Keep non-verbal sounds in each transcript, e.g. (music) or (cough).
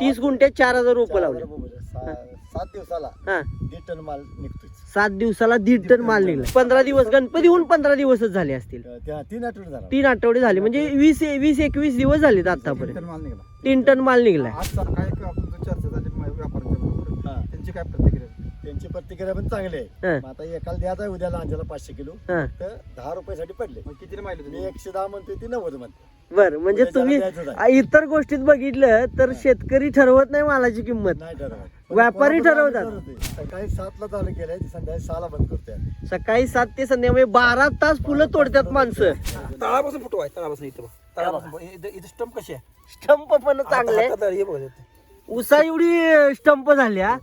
तीस गुंठ्यात चार हजार रोपं लावले. सा- सात दिवसाला हा. दीड टन माल निघतोय. सात दिवसाला दीड टन माल निघला. पंधरा दिवस गणपती होऊन पंधरा दिवसच झाले असतील. त्या तीन आठवडे झाला. तीन आठवडे झाले. म्हणजे वीस वीस एकवीस दिवस झालेत आतापर्यंत. माल निघाला. तीन टन माल निघलाय. आज सर काय आपण जो चर्चा झाली मा- व्यापाऱ्यांच्या बरोबर हा. त्यांची काय प्रतिक्रिया? त्यांची प्रतिक्रिया पण चांगली आहे. मग आता एकाला द्यायचा उद्या लांजाला पाचशे किलो हा. तर दहा रुपयासाठी पडले. मग कितीने माहिती मी तुम्ही? एकशे दहा म्हणतोय ती नव्वद म्हणते बर म्हणजे उद्या तुम्ही आ, इतर गोष्टीत बघितलं तर शेतकरी ठरवत नाही मालाची किंमत. नाही ठरवत. पण व्यापारी ठरवतात. आम्ही ठरवतोय. सकाळी सातला चालू केलंय संध्याकाळी सहाला बंद करतोय आम्ही. सकाळी सात ते संध्याकाळी बारा तास फुलं तोडतात माणसं. तळापासून फुटू आहे तळापासून इथं बघ. तळापासून बघ. इथं इथं स्टंप कशी आहे स्टंप पण चांगले. हातात हे बघ. इथं. उसा एवढी स्टंप झाल्या.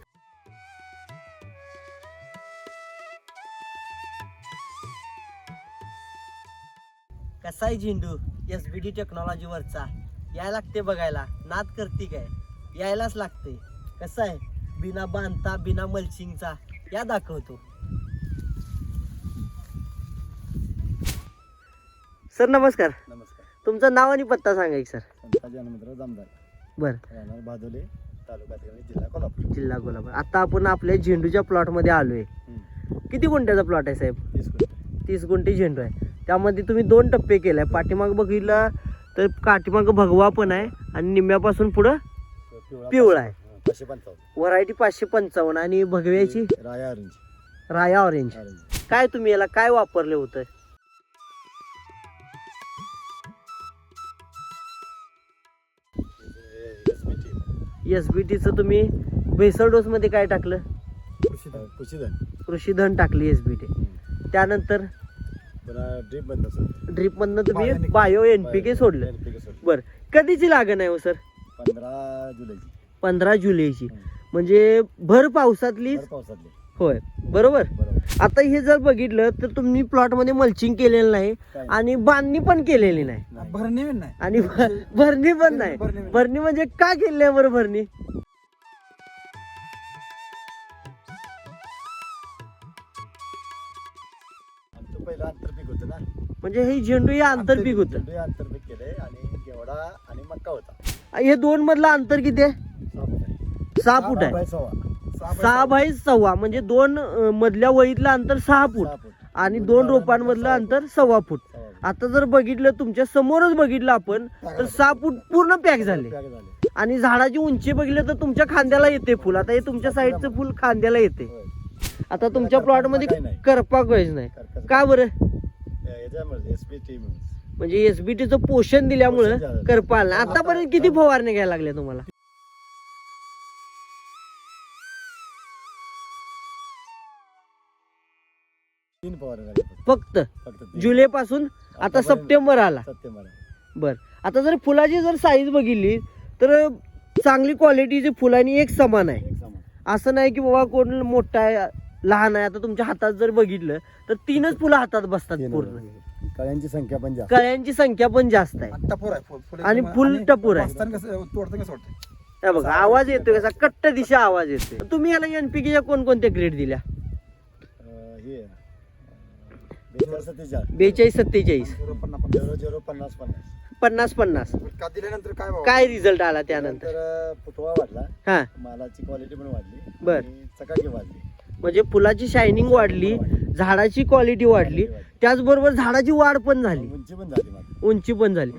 कसा आहे झेंडू एस बी डी टेक्नॉलॉजी वरचा यायला लागते बघायला. नाद करते काय? यायलाच लागते. कसं आहे? बिना बांधता बिना मल्चिंगचा. या दाखवतो. सर नमस्कार. नमस्कार. तुमचं नाव आणि पत्ता सांगा एक सर. हनुमंतराव जामदार. बर. राहणार भादोले तालुका जिल्हा कोल्हापूर. जिल्हा कोल्हापूर. आता आपण आपल्या झेंडूच्या प्लॉटमध्ये आलोय. हम्म. किती गुंठ्याचा प्लॉट आहे साहेब? तीस गुंठे. तीस गुंठे झेंडू आहे. त्यामध्ये तुम्ही दोन टप्पे केलाय. पाठीमाग बघितला तर पाठीमाग भगवा पण आहे आणि निम्म्यापासून पुढं पिवळा आहे. पाचशे पंचावन्न. व्हरायटी पाचशे पंचावन्न आणि भगव्याची राया ऑरेंज राया ऑरेंज ऑरेंज काय तुम्ही याला काय वापरले होतं. एस बी टीचं तुम्ही भेसळ डोस मध्ये काय टाकलं? अं, कुशीधन. कृषीधन. टाकली एस बी टी त्यानंतर ड्रीप बंद असेल. ड्रीप मधनं तुम्ही. बायो एन पी के सोडलं. बर. कधीची लागण आहे हो सर? पंधरा जुलैची. पंधरा जुलैची. म्हणजे भर पावसातली भर पावसातली. होय. बरोबर? आता हे जर बघितलं तर तुम्ही प्लॉटमध्ये मल्चिंग केलेलं नाही? आणि बांधणी पण केलेली नाही. भरणी आणि भरणी पण नाही. भरणी म्हणजे का केली बरं भरणी? म्हणजे हे झेंडू हे आंतरपीक होतं. झेंडू हे आंतरपीक केलंय आणि घेवडा आणि मक्का होता. हे दोन मधलं अंतर किती आहे? सहा फूट आहे. सहा बाय सव्वा. म्हणजे दोन अं, मधल्या वळीतलं अंतर सहा फूट आणि दोन रोपांमधलं अंतर सव्वा फूट. आता जर बघितलं तुमच्या समोरच बघितलं आपण तर सहा फूट पूर्ण पॅक झाले. आणि झाडाची उंची बघितलं तर तुमच्या खांद्याला येते फुल. आता हे तुमच्या साईडचं फुल खांद्याला येते. आता तुमच्या प्लॉटमध्ये काही नाही. करपा काहीच नाही. का बरं? म्हणजे एसबीटीचं पोषण दिल्यामुळं पोषण झालं. करपा आला आतापर्यंत किती फवारणी घ्यायला लागल्या तुम्हाला तीन फक्त. जुलै पासून आता सप्टेंबर आला सप्टेंबर. बर आता जर फुलाची जर साईज बघितली तर चांगली क्वालिटीची फुलांनी एक समान आहे. असं नाही की बाबा कोण मोठा आहे लहान आहे. आता तुमच्या हातात जर बघितलं तर तीनच फुलं हातात बसतात पूर्ण. कळ्यांची संख्या पण जास्त. कळ्यांची संख्या पण जास्त आहे. टपोर आहे आणि फुल टपोर आहे. वाचताना कसं तोडताना कसं वाटतं हे बघा आवाज येतोय कसा कट्ट दिशा आवाज येतोय. तुम्ही याला एनपीकेच्या कोणकोणत्या ग्रेड दिल्या? हे बेचाळीस सत्तेचाळीस. पन्नास पन्नास. पन्नास दिल्यानंतर काय? काय रिझल्ट आला त्यानंतर? फुटवा वाढला. हा. मालाची क्वालिटी पण वाढली. बर. चकाकी वाढली. म्हणजे फुलाची शायनिंग वाढली झाडाची क्वालिटी वाढली त्याचबरोबर झाडाची वाढ पण झाली. उंची पण झाली माझी उंची पण झाली.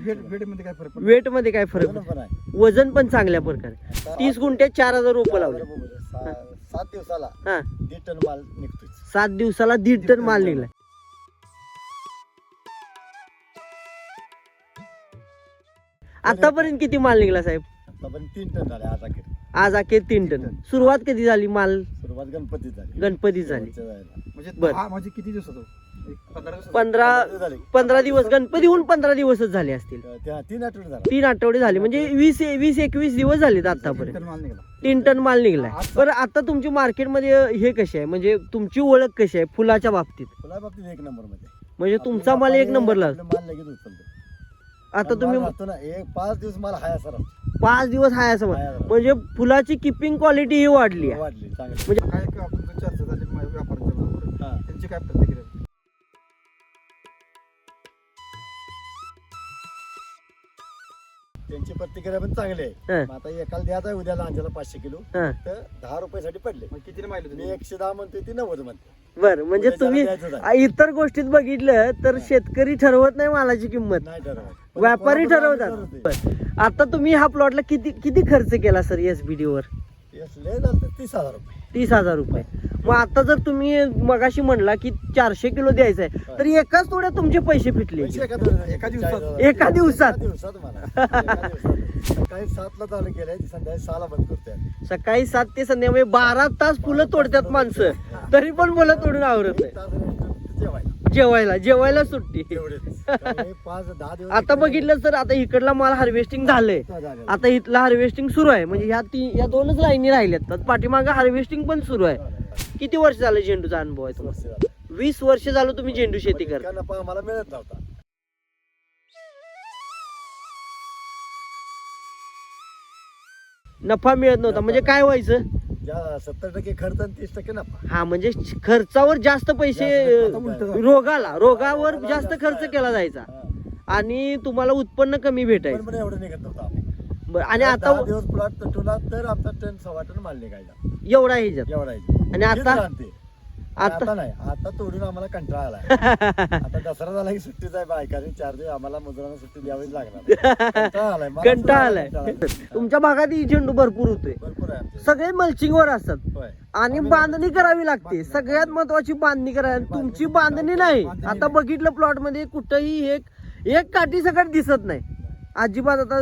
वेटमध्ये काय फरक वजन पण चांगल्या प्रकारे. तीस गुंठ्यात चार हजार रोपं लावले. सात दिवसाला हा. दीड टन माल निघतोय. सात दिवसाला दीड टन माल निघलाय आतापर्यंत किती माल निघला साहेब? आतापर्यंत तीन टन झाले आज अखेर. आज अखेर तीन टन. सुरुवात कधी झाली माल? सुरुवात गणपतीत झाली. गणपती झाली. शेवटच्या जायला. म्हणजे बर. म्हणजे किती दिवस होतो? एक पंधरा दिवस पंधरा दिवस झाले. पंधरा दिवस गणपती होऊन पंधरा दिवसच झाले असतील. त्या तीन आठवडे झाला. तीन आठवडे झाले. म्हणजे वीस वीस एकवीस दिवस झालेत आतापर्यंत. माल निघाला. तीन टन माल निघलाय. बरं आता तुमची मार्केटमध्ये हे कशी आहे? म्हणजे तुमची ओळख कशी आहे? फुलाच्या बाबतीत. फुला बाबतीत एक नंबरमध्ये म्हणजे तुमचा माल एक नंबरला आपला माल लगेच उचलतो. आता तुम्ही राहतो ना एक पाच दिवस माल हाय असा राहतो. पाच दिवस हाय असं हाय म्हण- असं. म्हणजे फुलाची किपिंग क्वालिटी ही वाढली आहे. वाढली चांगली. म्हणजे काय काय आपण जो चर्चा झाली मा- व्यापाऱ्यांच्या बरोबर हा. त्यांची काय प्रतिक्रिया? त्यांची प्रतिक्रिया पण चांगली आहे. हं. मग आता एकाला द्यायचा आहे उद्या लांजाला पाचशे किलो हं. तर दहा रुपयासाठी पडले. मग कितीने माहिती मी तुम्ही? एकशे दहा म्हणतोय ती नव्वद म्हणते बर म्हणजे तुम्ही इतर गोष्टीत बघितलं तर शेतकरी ठरवत नाही मालाची किंमत. नाही ठरवत. व्यापारी ठरवतात. आता तुम्ही ह्या प्लॉटला किती किती खर्च केला सर एस बी डी वर? तीस हजार रुपये. तीस हजार रुपये. मग आता जर तुम्ही मगाशी म्हणला की चारशे किलो द्यायचंय तर एकाच तोड्या तुमचे पैसे फिटले. एका दिवसात- एका मला. सकाळी सातला चालू केलंय संध्याकाळी सहाला बंद करतोय. सकाळी सात ते संध्याकाळी बारा तास फुलं तोडतात माणसं. तरी पण फुलं तोडून आवरत नाही. जेवायला जेवायला सुट्टी. पाच दहा दिवस (laughs) आता बघितलं तर आता इकडला माल हार्वेस्टिंग झालंय. आता इथलं हार्वेस्टिंग सुरू आहे. म्हणजे ह्या ती या दोनच लाईनी राहिल्यात. तर पाठीमागं हार्वेस्टिंग पण सुरू आहे. किती वर्ष झालं झेंडूचा अनुभव आहे तुम्हाला. वीस वर्ष झालं. तुम्ही झेंडू शेती करता. नफा आम्हाला मिळत नव्हता. नफा मिळत नव्हता. म्हणजे काय व्हायचं? ज्या सत्तर टक्के खर्च आणि तीस टक्के नफा हा म्हणजे खर्चावर जास्त पैसे जास्त. रोगाला रोगावर जास्त खर्च केला जायचा हा. आणि तुम्हाला उत्पन्न कमी पण भेटायचं पण एवढं निघत नव्हतं आम्ही. बरं, आणि दहा आता दिवस प्लॉट तर आमचा टन सव्वा टन माल निघायचा एवढा ह्याच्यात एवढा आहे. आणि आता? हीच राहते. आता- आता नाही आता तोडून आम्हाला कंटाळा आलाय (laughs) आता दसरा झाला की सुट्टीच आहे बायकाने चार दिवस आम्हाला मजुरांना सुट्टी द्यावीच लागणार कंटाळा आलाय मला कंटाळा सुद्धा आलाय कंटाळा आलाय. तुमच्या भागात ही झेंडू भरपूर होतोय भरपूर आहे आमचे. सगळे मल्चिंग वर असतात होय. आणि बांधणी करावी लागते. सगळ्यात महत्वाची बांधणी करावी. तुमची बांधणी नाही आता. बघितलं प्लॉटमध्ये कुठंही एक एक काठी सगळ्यात दिसत नाही अजिबात आता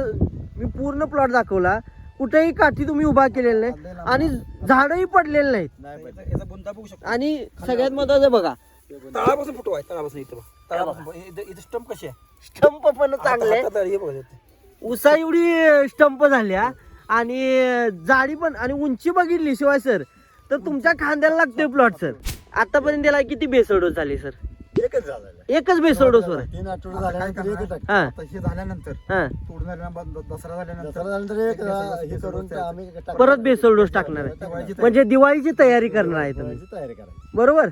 मी पूर्ण प्लॉट दाखवला कुठेही काठी तुम्ही उभा केलेला नाही आणि झाडही पडलेले नाहीत. नाही याचा- पाहिजे. याचा बुंदा बघू शकतो. आणि सगळ्यात महत्वाचं बघा. तळापासून फोटो आहे तळापासून इथं बघ. तळापासून. बघ. इथं इथं स्टंप कशी आहे? स्टंप पण चांगले हातात- हातात हे बघ इथं. उसा एवढी स्टंप झाल्या. आणि जाडी पण आणि उंची बघितली शिवाय सर तर तुमच्या खांद्याला लागतोय प्लॉट सर आतापर्यंत त्याला किती बेसड झाली सर एकच झालेलं. एकच बेसड वर तीन आठवडे झाल्यानंतर एकच. हा. आता हे झाल्यानंतर हा. तोडून झाल्यानंतर दसरा झाल्यानंतर दसरा झाल्यानंतर एक हे करून ते आम्ही टाकतो. परत बेसळ डोस टाकणार आहे. दिवाळीची म्हणजे दिवाळीची तयारी करणार आहे तुम्ही. तयारी करायची बरोबर?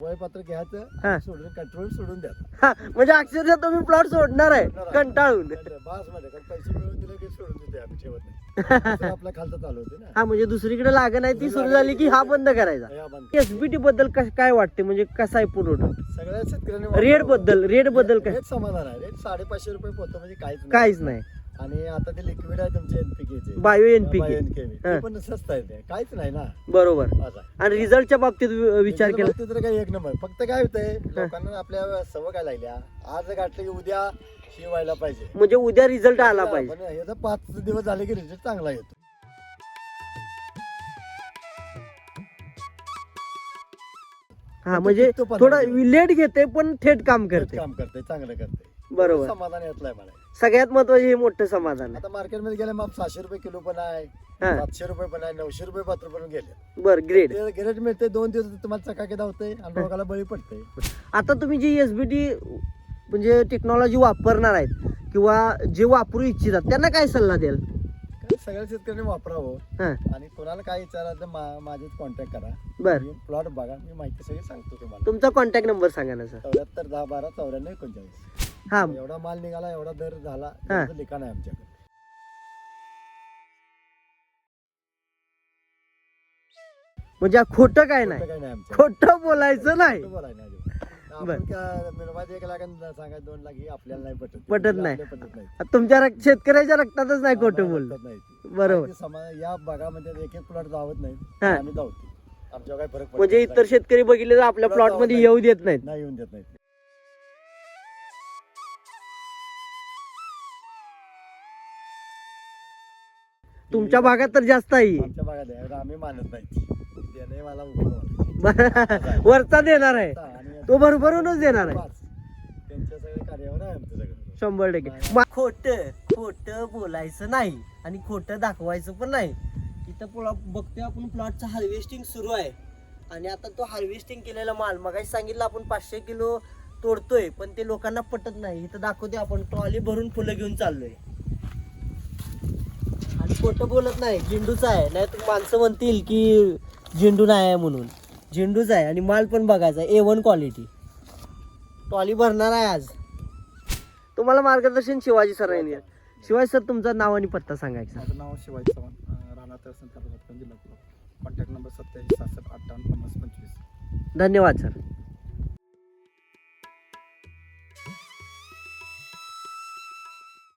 वयपत्र हा. घ्यायचं सोडून कंट्रोल सोडून द्यायचं हा, म्हणजे अक्षरशः तुम्ही प्लॉट सोडणार आहे. कंटाळून. बासमध्ये कारण पैसे मिळवून दिले की सोडून देते आम्ही ठेवत नाही. (laughs) दुसरं आपला खालचं चालू होते ना. हा म्हणजे दुसरीकडे लागण आहे ती सुरू झाली की हा बंद करायचा. या बंद. एसबीटी बद्दल कस- काय वाटते? म्हणजे कसा आहे पुरवठा सगळ्या शेतकऱ्यांनी रेटबद्दल रेटबद्दल काय? रेट समाधान आहे. रेट साडेपाचशे रुपये पोतं म्हणजे काहीच नाही. काहीच नाही. आणि आता ते लिक्विड आहे तुमचे एनपीके बायो एनपीके हा. पण स्वस्त आहे ते. काहीच नाही ना. बरोबर. असं आहे. आणि रिझल्टच्या बाबतीत वि- विचार केला. बाबतीत तर काही एक नंबर. फक्त काय होतंय लोकांना आपल्या सवय काय लागल्या? आज गाठलं की उद्या पाहिजे. म्हणजे उद्या रिझल्ट आला पाहिजे. पण हे पाच दिवस झाले की रिझल्ट चांगला येतो. हा म्हणजे तो पण थोडं. लेट घेते पण थेट काम करते. काम करते चांगलं करते. बरोबर. समाधान येतलंय मला. सगळ्यात महत्त्वाचे हे मोठं समाधान आता मार्केटमध्ये गेले मग सहाशे रुपये किलो पण आहे हा. सातशे रुपये पण आहे नऊशे रुपये पात्र पण गेले. बर ग्रेड ते गिरेट मिळते दोन दिवस तुम्हाला चकाकी धावते आणि रोगाला बळी पडते आता तुम्ही जी एस बी टी म्हणजे टेक्नॉलॉजी वापरणार आहेत किंवा जे वापरू इच्छितात त्यांना काय सल्ला द्याल? सगळ्या शेतकऱ्यांनी वापरावं. हा. आणि कोणाला काय विचारायचं तर मा- माझेच कॉन्टॅक्ट करा. बर. प्लॉट बघा मी माहिती सगळी सांगतो तुम्हाला. तुमचा कॉन्टॅक्ट नंबर सांगा ना सर चौऱ्याहत्तर दहा बारा चौऱ्याण्णव एकोणचाळीस. हा. एवढा माल निघाला एवढा दर झाला हा. लिखाण आहे आमच्याकडे. म्हणजे खोटं काय नाही? खोटं काही नाही आमच्याकडे. खोटं बोलायचं नाही. खोटं बोलायला नाही अजिबात. बर. आपण काय मिळवायचं एक सांगायचं दोन लाख ही आपल्याला नाही पटत. पटत आपल्याला नाही. पटत नाही. तुमच्या रक्त- शेतकऱ्याच्या रक्तातच नाही खोटं पटत नाही. ते. बरोबर. आणि या भागामध्ये एक एक प्लॉट धावत नाही. हा. आम्ही धावतो. आमच्यावर काय फरक पडत म्हणजे नाही. इतर शेतकरी बघितले तर आपल्या प्लॉटमध्ये येऊ देत नाहीत. नाही येऊन देत नाही तुमच्या भागात तर जास्त आहे. आमच्या भागात आहे, आम्ही मानत नाही. मला उपयोग वाटतो. वरचा देणार आहे. तो भरभरूनच देणार आहे. पाच. त्यांच्या सगळ्या कार्यावर आहे आमचं सगळं. शंभर टक्के. खोट खोट बोलायचं नाही आणि खोट दाखवायचं पण नाही. इथं पुढं बघतोय आपण प्लॉटचं हार्वेस्टिंग सुरू आहे. आणि आता तो हार्वेस्टिंग केलेला माल मगाशी सांगितलं आपण पाचशे किलो तोडतोय पण ते लोकांना पटत नाही. इथं दाखवतोय आपण ट्रॉली भरून फुलं घेऊन चाललोय. आणि खोटं बोलत नाही झेंडूचा आहे. नाही तर माणसं म्हणतील की झेंडू नाही आहे म्हणून. झेंडूच आहे आणि माल पण बघायचा ए वन क्वालिटी ट्रॉली भरणार आहे आज. तुम्हाला मार्गदर्शन शिवाजी सरांनी आहे. शिवाजी सर तुमचं नाव आणि पत्ता सांगायचा माझं नाव शिवाजी चव्हाण. तालुका जिल्हा कॉन्टॅक्ट नंबर सत्याऐंशी सहासष्ट अठ्ठावन्न पन्नास पंचवीस. धन्यवाद सर.